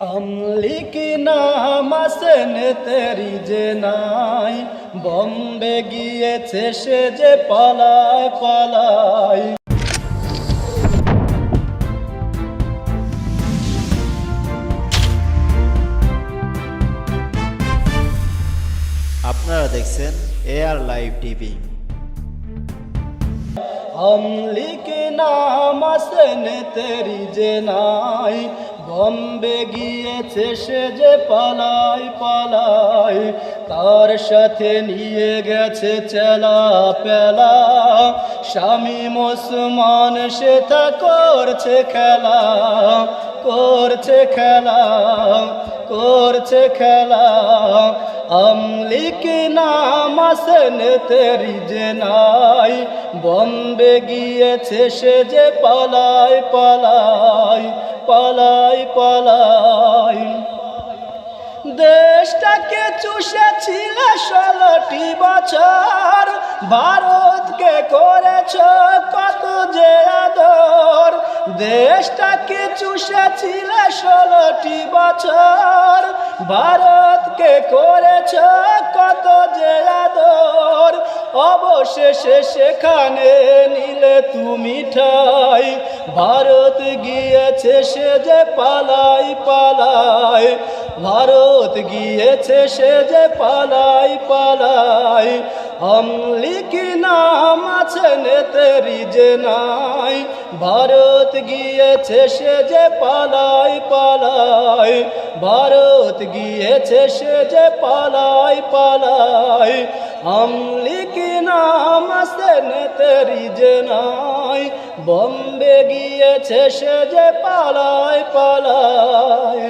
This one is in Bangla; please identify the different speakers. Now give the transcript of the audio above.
Speaker 1: আমলিক নাম আসেন তেরি যে নাই বম্বে গিয়েছে সে যে পালায় পালায়
Speaker 2: আপনারা দেখছেন এআর লাইভ টিভি।
Speaker 1: আমলিক নাম আসেন তেরি যে নাই বম্বে গিয়েছে সে যে পালায় পালায় তার সাথে নিয়ে গেছে চেলা পেলা স্বামী মুসলমান সে তা করছে খেলা করছে খেলা করছে খেলা আমলিক নাম আসেন তেরি যে নাই। বম্বে গিয়েছে সে যে পালায় পালায় পালায় পালায় দেশটাকে চুষেছিল ষোলোটি বছর, ভারতকে করেছ কত যে আদর। দেশটাকে চুষেছিল ষোলোটি বছর ভারতকে করেছ কত যে অবশেষে সেখানে নিলে তুমি ঠাই। ভারত গিয়েছে সে যে পালাই পালাই। ভারত গিয়েছে সে যে পালাই পালাই। আমলিক নাম আছে নেতেরি যে নাই ভারত গিয়েছে সে যে পালাই পালাই ভারত গিয়েছে সে যে পালাই পালাই আমলিক নাম আছে নেতেরি যে নাই বম্বে গিয়েছে সে যে পালাই পালাই